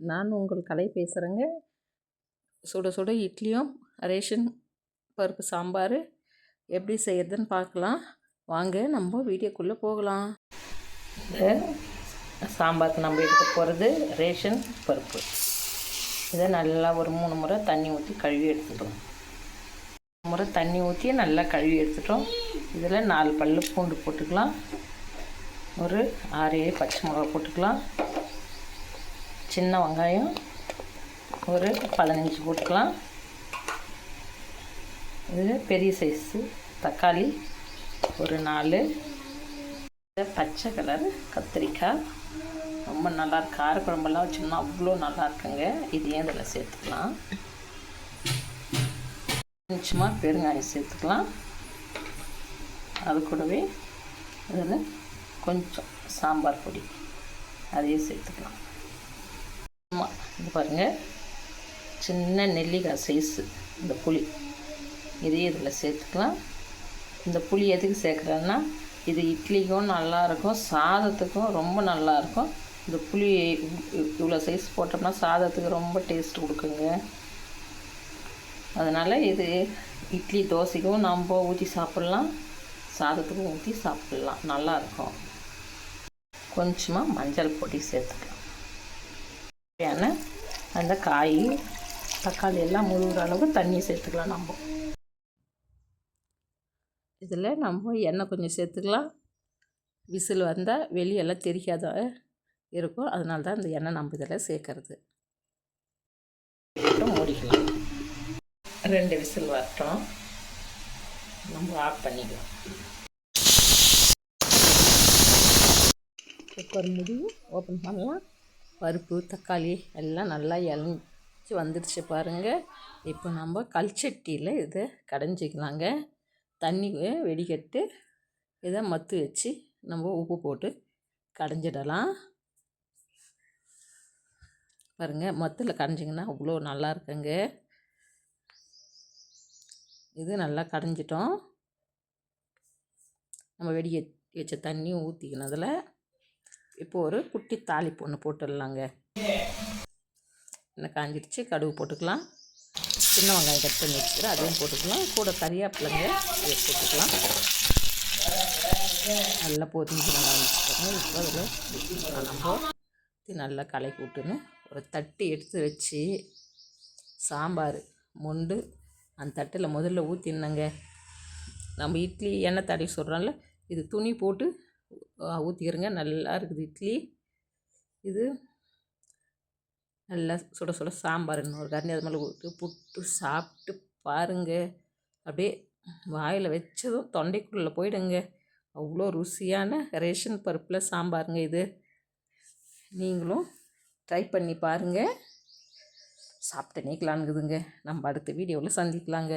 நான் உங்கள் கலை பேசுகிறேங்க சுட சுட இட்லியும் ரேஷன் பருப்பு சாம்பார் எப்படி செய்கிறதுன்னு பார்க்கலாம். வாங்க நம்ம வீடியோக்குள்ளே போகலாம். இந்த சாம்பாருக்கு நம்ம எடுக்க போகிறது ரேஷன் பருப்பு. இதை நல்லா ஒரு மூணு முறை தண்ணி ஊற்றி கழுவி எடுத்துட்டோம். முறை தண்ணி ஊற்றி நல்லா கழுவி எடுத்துட்டோம். இதில் நாலு பல்லு பூண்டு போட்டுக்கலாம். ஒரு ஆறு ஏழு பச்சை மிளகா போட்டுக்கலாம். சின்ன வெங்காயம் ஒரு பதினஞ்சு போட்டுக்கலாம். இது பெரிய சைஸு தக்காளி ஒரு நாலு. பச்சை கலர் கத்திரிக்காய். ரொம்ப நல்லா இருக்கு? கார குழம்பெல்லாம் வச்சோம்னா அவ்வளோ நல்லா இருக்குங்க. இதையும் இதில் சேர்த்துக்கலாம்? கொஞ்சமாக பெருங்காயம் சேர்த்துக்கலாம். அது கூடவே இதில் கொஞ்சம் சாம்பார் பொடி. அதையும் சேர்த்துக்கலாம். ஆமாம் இது பாருங்கள் சின்ன நெல்லிக்காய் சைஸு இந்த புளி. இதையும் இதில் சேர்த்துக்கலாம். இந்த புளி எதுக்கு சேர்க்குறேன்னா இது இட்லிக்கும் நல்லாயிருக்கும் சாதத்துக்கும் ரொம்ப நல்லாயிருக்கும் இந்த புளி இவ்வளோ சைஸ் போட்டோம்னா சாதத்துக்கு ரொம்ப டேஸ்ட் கொடுக்குங்க. அதனால் இது இட்லி தோசைக்கும் நம்ம ஊற்றி சாப்பிட்லாம். சாதத்துக்கும் ஊற்றி சாப்பிட்லாம். நல்லாயிருக்கும் கொஞ்சமாக மஞ்சள் பொடி சேர்த்துக்கலாம். தேவையான அந்த காய் தக்காளி எல்லாம் முழுகிற அளவுக்கு தண்ணி சேர்த்துக்கலாம் நம்ம. இதில் நம்ம எண்ணெய் கொஞ்சம் சேர்த்துக்கலாம். விசில் வந்தால் வெளியெல்லாம் தெரிக்காத இருக்கும். அதனால தான் இந்த எண்ணெய் நம்ம இதில் சேர்க்கறது. மூடிக்கலாம். ரெண்டு விசில் வரட்டும். நம்ம ஆஃப் பண்ணிக்கலாம். குக்கர் மூடி ஓப்பன் பண்ணலாம். பருப்பு தக்காளி எல்லாம் நல்லா இளஞ்சி வந்துடுச்சு பாருங்கள் இப்போ நம்ம கல்ச்சட்டியில் இதை கடைஞ்சிக்கலாங்க. தண்ணி வெடிக்கட்டு இதை மத்து வச்சு நம்ம உப்பு போட்டு கடைஞ்சிடலாம். பாருங்கள் மத்தில் கடைஞ்சிங்கன்னா அவ்வளோ நல்லா இருக்குங்க. இது நல்லா கடைஞ்சிட்டோம். நம்ம வெடி வச்ச தண்ணியும் ஊற்றிக்கணும் அதில் இப்போ ஒரு குட்டி தாளிப்பு ஒன்று போட்டுடலாங்க. இன்னும் காஞ்சிருச்சு கடுகு போட்டுக்கலாம். சின்ன வெங்காயம் கட் பண்ணி வச்சுக்கிறேன் அதையும் போட்டுக்கலாம். கூட கறியாப்பிலங்க அதை போட்டுக்கலாம். நல்லா பொரிஞ்சு நல்லா வச்சுக்கோங்க இப்போ அதில் நம்ம நல்லா கலக்கி விட்டுன்னு ஒரு தட்டு எடுத்து வச்சு சாம்பார் மொண்டு அந்த தட்டில் முதல்ல ஊற்றினங்க நம்ம இட்லி எண்ணெய் தடவி சொல்கிறோம்ல இது துணி போட்டு ஊற்றிக்கிறங்க நல்லா இருக்குது இட்லி. இது நல்லா சுட சுட சாம்பார் இன்னொரு கரண்டி அது மேலே ஊற்று புட்டு சாப்பிட்டு பாருங்கள் அப்படியே வாயில் வச்சதும் தொண்டைக்குள்ளே போயிடுங்க. அவ்வளோ ருசியான ரேஷன் பருப்பில் சாம்பாருங்க இது. நீங்களும் ட்ரை பண்ணி பாருங்கள் சாப்பிட்டு நீக்கலான்னுக்குதுங்க நம்ம அடுத்த வீடியோவில் சந்திக்கலாங்க.